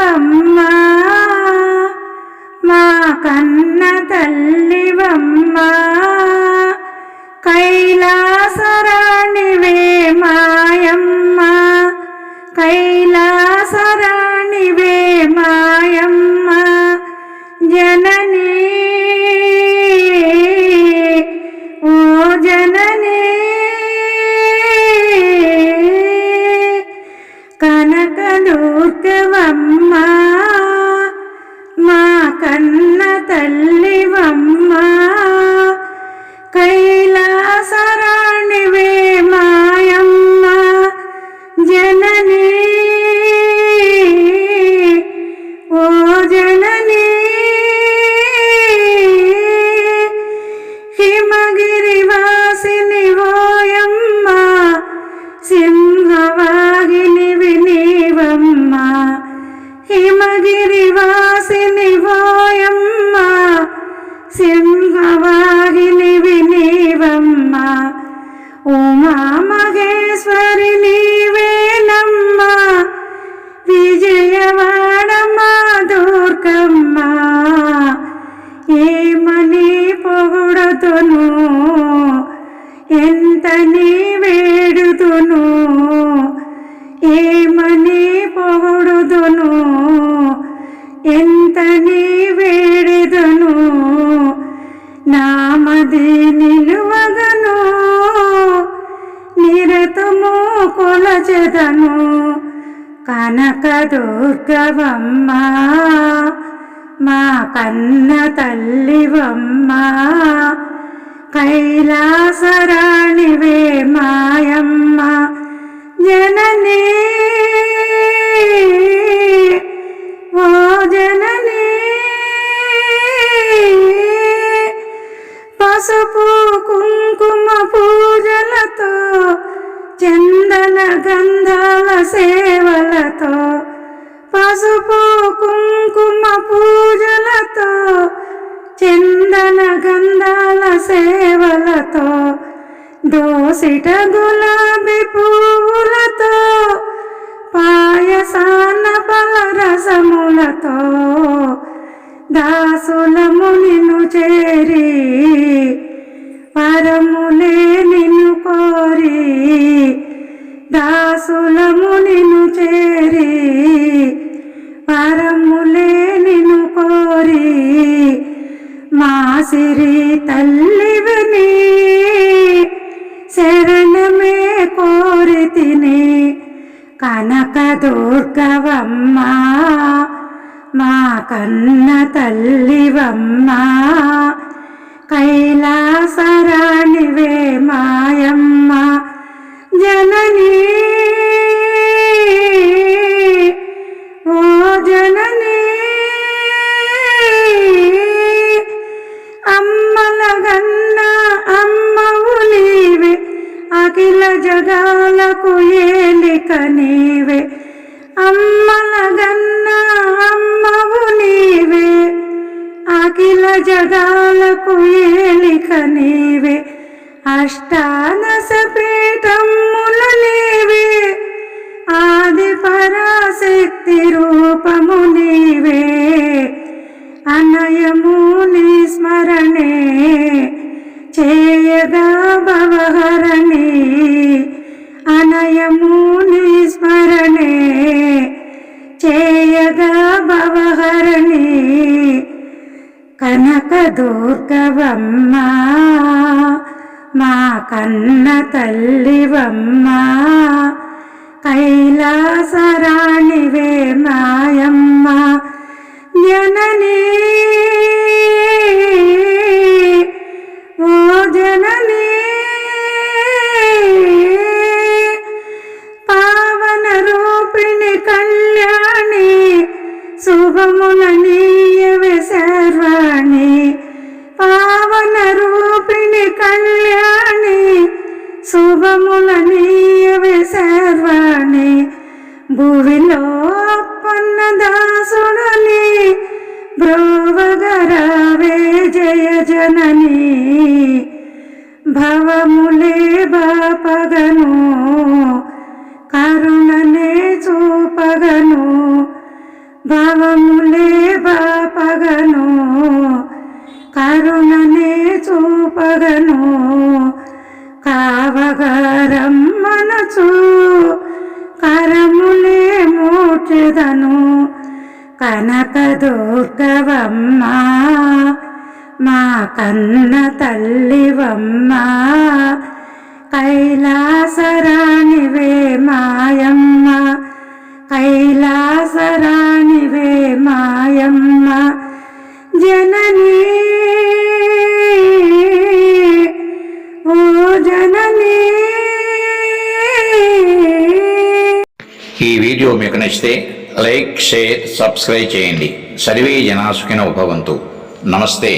దుర్గవమ్మ మా కన్న తల్లివమ్మ కైలాసరాణివే మాయమ్మ కైలాసరాణివే మాయమ్మ జననీ ఓ జననీ కనక తల్లివమ్మ. ఏమని పొగుడుదును ఎంతని వేడుదును నామది నిలువగను నిరతము కొలచెదను కనకదుర్గవమ్మ మా కన్న తల్లివమ్మ కైలాసరాణివే మాయమ్మ. జననీ ఓ జననీ పసుపు కుంకుమ పూజలతో చందన గంధాల సేవలతో పసుపు కుంకుమ పూజలతో చందన గంధాల సేవలతో దోసిట గులాబీ పువ్వులతో పాయసాన పలరసములతో దాసులము నిన్ను చేరి పరములే నిన్ను కోరి దాసులము నిన్ను చేరి పరములే నిన్ను కోరి మా సిరి తల్లివని కనకదుర్గవమ్మ మా కన్న తల్లివమ్మ కైలాసరాణివే మాయమ్మ జననీ. ఓ జననీ. అమ్మల గన్న అమ్మవు నీవే అఖిల జగాలకు ఏ ఏలిక నీవే అమ్మల గన్న అమ్మవు నీవే. అఖిల జగాలకు ఏలిక నీవే అష్టాదశ పీఠముల నీవే ఆది పరాశక్తి రూపము నీవే. అనయము నీ స్మరణే. చేయగా చేయగా భవహరణి కనక దుర్గవమ్మ మా కన్న తల్లివమ్మ కైలాసరాణివే మాయమ్మ జనని విలోపన్నదాసుడని బ్రోవగరావే జయ జనని. భవములే బాపగను కరుణనే చూపగను. భవములే బాపగను కరుణనే చూపగను. దుర్గవమ్మ మా కన్న తల్లివమ్మ కైలాసరాణివే మాయమ్మ కైలాసరాణివే మాయమ్మ జననీ ఓ జననీ. ఈ వీడియో మీకు నచ్చితే లైక్ షేర్ సబ్స్క్రైబ్ చేయండి. సర్వే జనా సుఖినో భవంతు. నమస్తే.